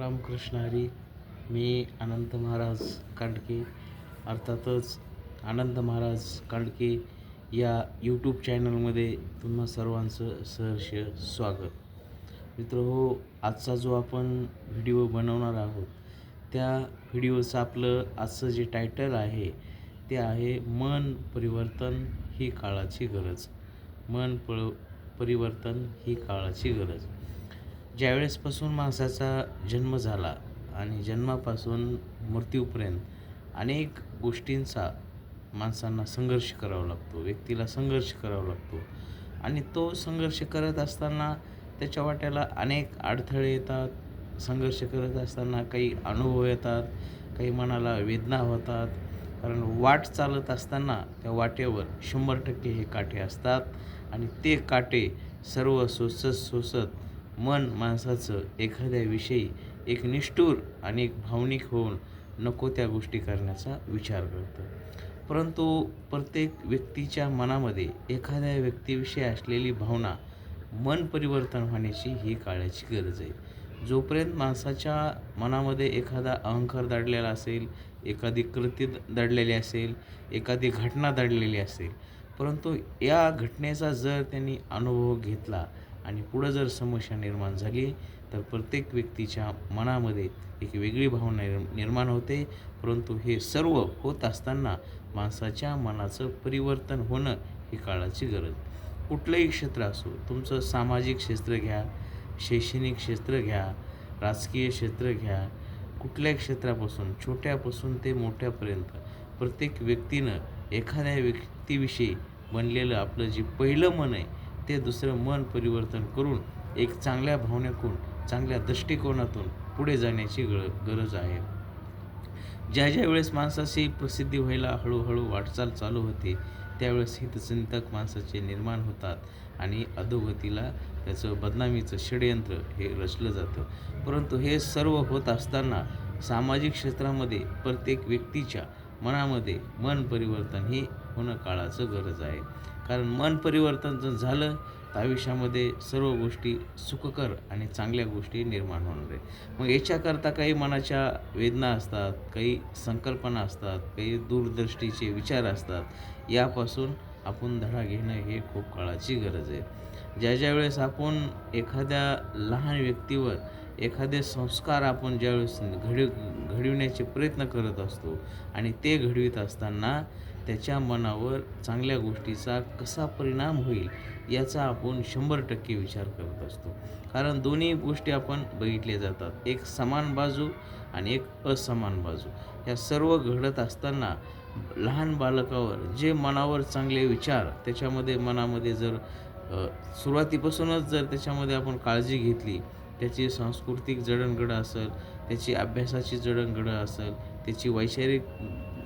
रामकृष्ण हरी मी अनंत महाराज कांडके अर्थातच आनंद महाराज कांडके या यूट्यूब चॅनलमध्ये तुम्हा सर्वांचं सहर्ष स्वागत. मित्र हो आजचा जो आपण व्हिडिओ बनवणार आहोत त्या व्हिडिओचं आपलं आजचं जे टायटल आहे ते आहे मन परिवर्तन ही काळाची गरज. मन पळ परिवर्तन ही काळाची गरज. ज्यावेळेसपासून माणसाचा जन्म झाला आणि जन्मापासून मृत्यूपर्यंत अनेक गोष्टींचा माणसांना संघर्ष करावा लागतो व्यक्तीला संघर्ष करावा लागतो आणि तो संघर्ष करत असताना त्याच्या वाट्याला अनेक अडथळे येतात. संघर्ष करत असताना काही अनुभव येतात काही मनाला वेदना होतात. कारण वाट चालत असताना त्या वाटेवर शंभर टक्के हे काटे असतात आणि ते काटे सर्व सोसत सोसत मन माणसाचं एखाद्याविषयी एक निष्ठूर आणि एक भावनिक होऊन नको त्या गोष्टी करण्याचा विचार करतं. परंतु प्रत्येक व्यक्तीच्या मनामध्ये एखाद्या व्यक्तीविषयी असलेली भावना मन परिवर्तन होण्याची ही काळाची गरज आहे. जोपर्यंत माणसाच्या मनामध्ये एखादा अहंकार दडलेला असेल एखादी कृती दडलेली असेल एखादी घटना दडलेली असेल परंतु या घटनेचा जर त्यांनी अनुभव घेतला आणि पुढं जर समस्या निर्माण झाली तर प्रत्येक व्यक्तीच्या मनामध्ये एक वेगळी भावना निर्माण होते. परंतु हे सर्व होत असताना माणसाच्या मनाचं परिवर्तन होणं ही काळाची गरज. कुठलंही क्षेत्र असो तुमचं सामाजिक क्षेत्र घ्या शैक्षणिक क्षेत्र घ्या राजकीय क्षेत्र घ्या कुठल्याही क्षेत्रापासून छोट्यापासून ते मोठ्यापर्यंत प्रत्येक व्यक्तीनं एखाद्या व्यक्तीविषयी बनलेलं आपलं जे पहिलं मन आहे ते दुसरं मन परिवर्तन करून एक चांगल्या भावनेतून चांगल्या दृष्टिकोनातून पुढे जाण्याची गर गरज आहे. ज्या ज्या वेळेस माणसाची प्रसिद्धी व्हायला हळूहळू वाटचाल चालू होते त्यावेळेस हितचिंतक माणसाचे निर्माण होतात आणि अधोगतीला त्याचं बदनामीचं षडयंत्र हे रचलं जातं. परंतु हे सर्व होत असताना सामाजिक क्षेत्रामध्ये प्रत्येक व्यक्तीच्या मनामध्ये मन परिवर्तन हे होणं काळाचं गरज आहे. कारण मन परिवर्तन जर झालं तर आयुष्यामध्ये सर्व गोष्टी सुखकर आणि चांगल्या गोष्टी निर्माण होणार आहे मग याच्याकरता काही मनाच्या वेदना असतात काही संकल्पना असतात काही दूरदृष्टीचे विचार असतात. यापासून आपण धडा घेणं हे खूप काळाची गरज आहे. ज्या ज्या वेळेस आपण एखाद्या लहान व्यक्तीवर एखादे संस्कार आपण ज्यावेळेस घडी घडविण्याचे प्रयत्न करत असतो. आणि ते घडवीत असताना त्याच्या मनावर चांगल्या गोष्टीचा कसा परिणाम होईल याचा आपण शंभर टक्के विचार करत असतो. कारण दोन्ही गोष्टी आपण बघितल्या जातात. एक समान बाजू आणि एक असमान बाजू. ह्या सर्व घडत असताना लहान बालकावर जे मनावर चांगले विचार त्याच्यामध्ये मनामध्ये जर सुरुवातीपासूनच जर त्याच्यामध्ये आपण काळजी घेतली त्याची सांस्कृतिक जडणघडण असेल त्याची अभ्यासाची जडणघडण असेल त्याची वैचारिक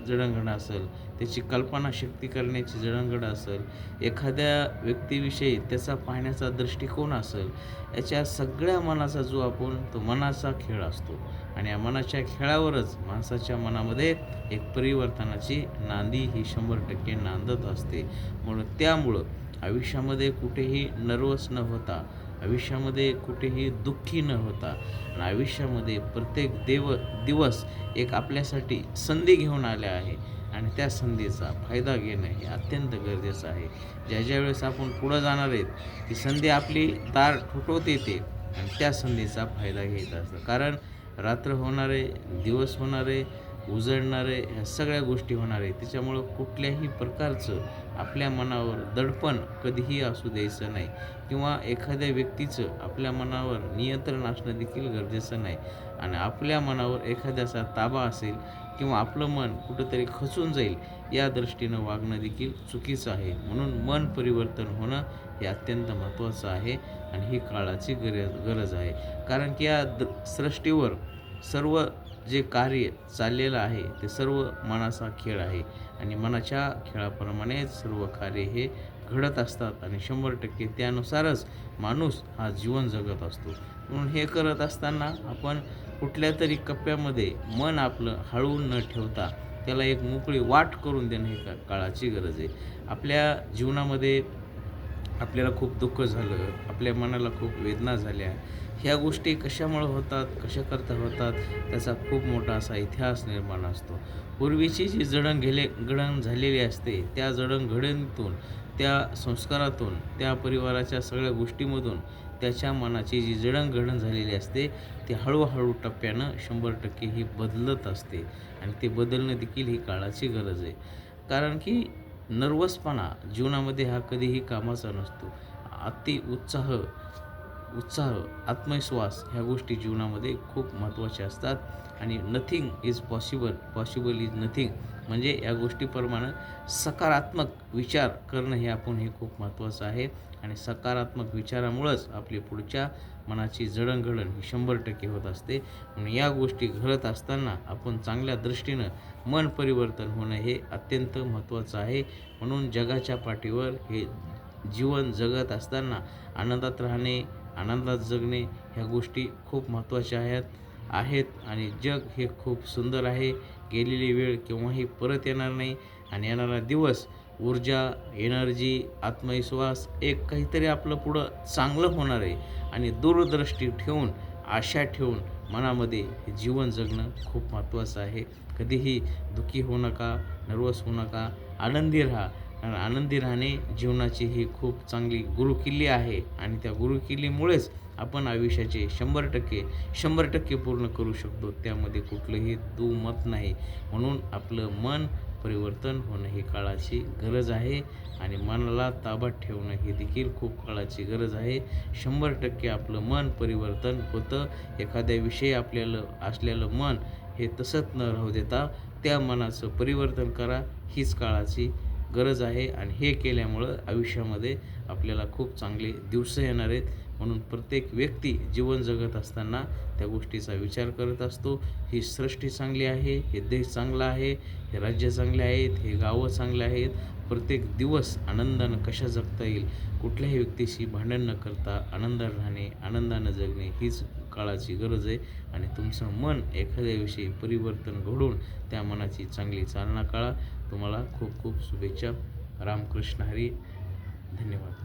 जडणघडण असेल त्याची कल्पनाशक्ती करण्याची जडणघडण असेल एखाद्या व्यक्तीविषयी त्याचा पाहण्याचा दृष्टिकोन असेल याच्या सगळ्या मनाचा जो आपण तो मनाचा खेळ असतो. आणि या मनाच्या खेळावरच माणसाच्या मनामध्ये एक परिवर्तनाची नांदी ही शंभर टक्के नांदत असते. म्हणून त्यामुळं आयुष्यामध्ये कुठेही नर्वस न होता आयुष्यामध्ये कुठेही दुःखी न होता आणि आयुष्यामध्ये प्रत्येक देव दिवस एक आपल्यासाठी संधी घेऊन आल्या आहे. आणि त्या संधीचा फायदा घेणं हे अत्यंत गरजेचं आहे. ज्या ज्या वेळेस आपण पुढं जाणार आहेत ती संधी आपली दार ठोठवत येते आणि त्या संधीचा फायदा घेत असतो. कारण रात्र होणारे दिवस होणारे उजळणारे ह्या सगळ्या गोष्टी होणार आहे त्याच्यामुळं कुठल्याही प्रकारचं आपल्या मनावर दडपण कधीही असू द्यायचं नाही. किंवा एखाद्या व्यक्तीचं आपल्या मनावर नियंत्रण असणं देखील गरजेचं नाही. आणि आपल्या मनावर एखाद्याचा ताबा असेल किंवा आपलं मन कुठंतरी खचून जाईल या दृष्टीनं वागणं देखील चुकीचं आहे. म्हणून मन परिवर्तन होणं हे अत्यंत महत्त्वाचं आहे आणि ही काळाची गरज गरज आहे. कारण की या द सृष्टीवर सर्व जे कार्य चाललेलं आहे ते सर्व मनाचा खेळ आहे. आणि मनाच्या खेळाप्रमाणेच सर्व कार्य हे घडत असतात आणि शंभर टक्के त्यानुसारच माणूस हा जीवन जगत असतो. म्हणून हे करत असताना आपण कुठल्या तरी कप्प्यामध्ये मन आपलं हळवून न ठेवता त्याला एक मोकळी वाट करून देणं हे का काळाची गरज आहे. आपल्या जीवनामध्ये आपल्याला खूप दुःख झालं आपल्या मनाला खूप वेदना झाल्या. ह्या गोष्टी कशामुळं होतात कशा करता होतात त्याचा खूप मोठा असा इतिहास निर्माण असतो. पूर्वीची जी जडण गेले घडण झालेली असते त्या जडणघडणीतून त्या संस्कारातून त्या परिवाराच्या सगळ्या गोष्टीमधून त्याच्या मनाची जी जडणघडण झालेली असते ती हळूहळू टप्प्यानं शंभर टक्के ही बदलत असते. आणि ते बदलणं देखील ही काळाची गरज आहे. कारण की नर्वसपणा जीवनामध्ये हा कधीही कामाचा नसतो. अति उत्साह उत्साह आत्मविश्वास ह्या गोष्टी जीवनामध्ये खूप महत्त्वाच्या असतात. आणि nothing is possible possible is nothing म्हणजे या गोष्टीप्रमाणे सकारात्मक विचार करणं हे आपण हे खूप महत्त्वाचं आहे. आणि सकारात्मक विचारामुळंच आपली पुढच्या मनाची जडणघडण ही शंभर टक्के होत असते. म्हणून या गोष्टी घडत असताना आपण चांगल्या दृष्टीनं मन परिवर्तन होणं हे अत्यंत महत्त्वाचं आहे. म्हणून जगाच्या पाठीवर हे जीवन जगत असताना आनंदात राहणे आनंदात जगणे ह्या गोष्टी खूप महत्त्वाच्या आहेत. आहेत आणि जग हे खूप सुंदर आहे. गेलेली वेळ केव्हाही परत येणार नाही आणि येणारा दिवस ऊर्जा एनर्जी आत्मविश्वास एक काहीतरी आपलं पुढं चांगलं होणार आहे. आणि दूरदृष्टी ठेवून आशा ठेवून मनामध्ये जीवन जगणं खूप महत्त्वाचं आहे. कधीही दुःखी होऊ नका नर्वस होऊ नका आनंदी राहा. आनंदी राहणे जीवनाची ही खूप चांगली गुरुकिल्ली आहे. आणि त्या गुरुकिल्लीमुळेच आपण आयुष्याचे शंभर टक्के शंभर टक्के पूर्ण करू शकतो. त्यामध्ये कुठलंही दुमत नाही. म्हणून आपलं मन परिवर्तन होणं ही काळाची गरज आहे. आणि मनाला ताब्यात ठेवणं ही देखील खूप काळाची गरज आहे. शंभर टक्के आपलं मन परिवर्तन होतं. एखाद्या विषयी आपल्याला असलेलं मन हे तसंच न राहू देता त्या मनाचं परिवर्तन करा. हीच काळाची गरज आहे आणि हे केल्यामुळं आयुष्यामध्ये आपल्याला खूप चांगले दिवस येणार आहेत. म्हणून प्रत्येक व्यक्ती जीवन जगत असताना त्या गोष्टीचा विचार करत असतो. ही सृष्टी चांगली आहे हे देश चांगला आहे हे राज्य चांगले आहेत हे गावं चांगले आहेत. प्रत्येक दिवस आनंदानं कशा जगता येईल कुठल्याही व्यक्तीशी भांडण न करता आनंदात राहणे आनंदानं जगणे हीच काळाची गरज आहे आणि तुमचं मन एखाद्याविषयी परिवर्तन घडून त्या मनाची चांगली चालना काळा तुम्हाला खूप खूप शुभेच्छा. रामकृष्ण हरी. धन्यवाद.